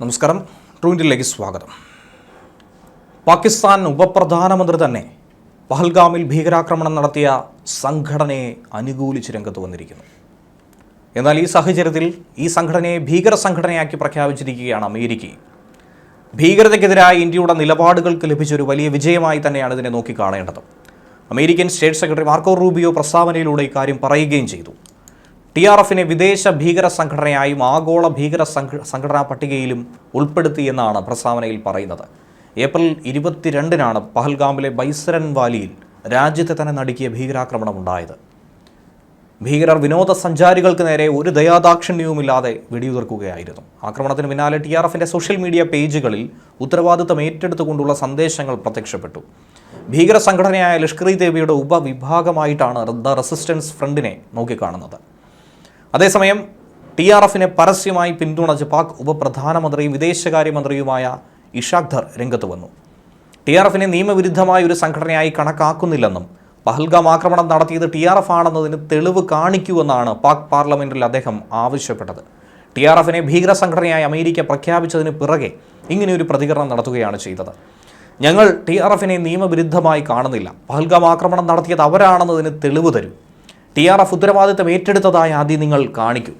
നമസ്കാരം. ട്രൂ ഇന്ത്യയിലേക്ക് സ്വാഗതം. പാകിസ്ഥാൻ ഉപപ്രധാനമന്ത്രി തന്നെ പഹൽഗാമിൽ ഭീകരാക്രമണം നടത്തിയ സംഘടനയെ അനുകൂലിച്ച് രംഗത്ത് വന്നിരിക്കുന്നു. എന്നാൽ ഈ സാഹചര്യത്തിൽ ഈ സംഘടനയെ ഭീകര സംഘടനയാക്കി പ്രഖ്യാപിച്ചിരിക്കുകയാണ് അമേരിക്ക. ഭീകരതയ്ക്കെതിരായ ഇന്ത്യയുടെ നിലപാടുകൾക്ക് ലഭിച്ചൊരു വലിയ വിജയമായി തന്നെയാണ് ഇതിനെ നോക്കിക്കാണേണ്ടത്. American state secretary Marco Rubio പ്രസ്താവനയിലൂടെ ഇക്കാര്യം പറയുകയും ചെയ്തു. ടി ആർ എഫിനെ വിദേശ ഭീകര സംഘടനയായും ആഗോള ഭീകര സംഘ സംഘടനാ പട്ടികയിലും ഉൾപ്പെടുത്തിയെന്നാണ് പ്രസ്താവനയിൽ പറയുന്നത്. ഏപ്രിൽ ഇരുപത്തിരണ്ടിനാണ് പഹൽഗാമിലെ ബൈസരൻ വാലിയിൽ രാജ്യത്തെ തന്നെ നടുക്കിയ ഭീകരാക്രമണം ഉണ്ടായത്. ഭീകരർ വിനോദസഞ്ചാരികൾക്ക് നേരെ ഒരു ദയാദാക്ഷിണ്യവുമില്ലാതെ വെടിയുതിർക്കുകയായിരുന്നു. ആക്രമണത്തിന് പിന്നാലെ ടി ആർ എഫിന്റെ സോഷ്യൽ മീഡിയ പേജുകളിൽ ഉത്തരവാദിത്തം ഏറ്റെടുത്തുകൊണ്ടുള്ള സന്ദേശങ്ങൾ പ്രത്യക്ഷപ്പെട്ടു. ഭീകര സംഘടനയായ ലഷ്കർ ദേവിയുടെ ഉപവിഭാഗമായിട്ടാണ് ദ റെസിസ്റ്റൻസ് ഫ്രണ്ടിനെ നോക്കിക്കാണുന്നത്. അതേസമയം ടി ആർ എഫിനെ പരസ്യമായി പിന്തുണച്ച് പാക് ഉപപ്രധാനമന്ത്രിയും വിദേശകാര്യമന്ത്രിയുമായ ഇഷാഖ് രംഗത്ത് വന്നു. ടി ആർ എഫിനെ നിയമവിരുദ്ധമായ ഒരു സംഘടനയായി കണക്കാക്കുന്നില്ലെന്നും പഹൽഗാം ആക്രമണം നടത്തിയത് ടി ആർ എഫ് ആണെന്നതിന് തെളിവ് കാണിക്കുമെന്നാണ് പാക് പാർലമെന്റിൽ അദ്ദേഹം ആവശ്യപ്പെട്ടത്. ടി ആർ എഫിനെ ഭീകര സംഘടനയായി അമേരിക്ക പ്രഖ്യാപിച്ചതിന് പിറകെ ഇങ്ങനെയൊരു പ്രതികരണം നടത്തുകയാണ് ചെയ്തത്. ഞങ്ങൾ ടി ആർ എഫിനെ നിയമവിരുദ്ധമായി കാണുന്നില്ല. പഹൽഗാം ആക്രമണം നടത്തിയത് അവരാണെന്നതിന് തെളിവ് തരൂ. ടി ആർ എഫ് ഉത്തരവാദിത്തം ഏറ്റെടുത്തതായി ആദ്യം നിങ്ങൾ കാണിക്കൂ.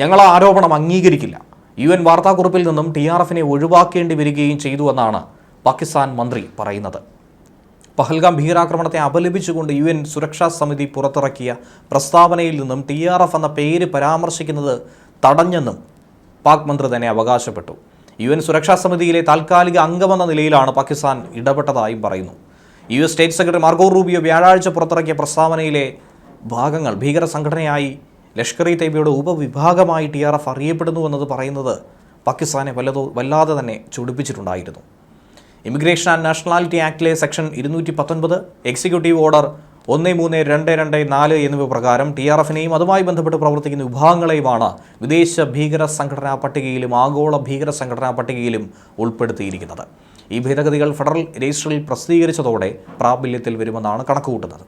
ഞങ്ങൾ ആ ആരോപണം അംഗീകരിക്കില്ല. യു എൻ വാർത്താക്കുറിപ്പിൽ നിന്നും ടി ആർ എഫിനെ ഒഴിവാക്കേണ്ടി വരികയും ചെയ്തുവെന്നാണ് പാകിസ്ഥാൻ മന്ത്രി പറയുന്നത്. പഹൽഗാം ഭീകരാക്രമണത്തെ അപലപിച്ചുകൊണ്ട് യു എൻ സുരക്ഷാ സമിതി പുറത്തിറക്കിയ പ്രസ്താവനയിൽ നിന്നും ടി ആർ എഫ് എന്ന പേര് പരാമർശിക്കുന്നത് തടഞ്ഞെന്നും പാക് മന്ത്രി തന്നെ അവകാശപ്പെട്ടു. യു എൻ സുരക്ഷാ സമിതിയിലെ താൽക്കാലിക അംഗമെന്ന നിലയിലാണ് പാകിസ്ഥാൻ ഇടപെട്ടതായും പറയുന്നു. U S state secretary Marco Rubio വ്യാഴാഴ്ച പുറത്തിറക്കിയ പ്രസ്താവനയിലെ ഭാഗങ്ങൾ ഭീകര സംഘടനയായി ലഷ്കർ ഇ തൈബയുടെ ഉപവിഭാഗമായി ടി ആർ എഫ് അറിയപ്പെടുന്നുവെന്നത് പറയുന്നത് പാകിസ്ഥാനെ വല്ലതോ വല്ലാതെ തന്നെ ചൊടിപ്പിച്ചിട്ടുണ്ടായിരുന്നു. ഇമിഗ്രേഷൻ ആൻഡ് നാഷണാലിറ്റി ആക്ടിലെ സെക്ഷൻ ഇരുന്നൂറ്റി പത്തൊൻപത് എക്സിക്യൂട്ടീവ് ഓർഡർ ഒന്ന് മൂന്ന് രണ്ട് രണ്ട് നാല് എന്നിവ പ്രകാരം ടി ആർ എഫിനെയും അതുമായി ബന്ധപ്പെട്ട് പ്രവർത്തിക്കുന്ന വിഭാഗങ്ങളെയുമാണ് വിദേശ ഭീകര സംഘടനാ പട്ടികയിലും ആഗോള ഭീകര സംഘടനാ പട്ടികയിലും ഉൾപ്പെടുത്തിയിരിക്കുന്നത്. ഈ ഭേദഗതികൾ ഫെഡറൽ രജിസ്റ്ററിൽ പ്രസിദ്ധീകരിച്ചതോടെ പ്രാബല്യത്തിൽ വരുമെന്നാണ് കണക്കുകൂട്ടുന്നത്.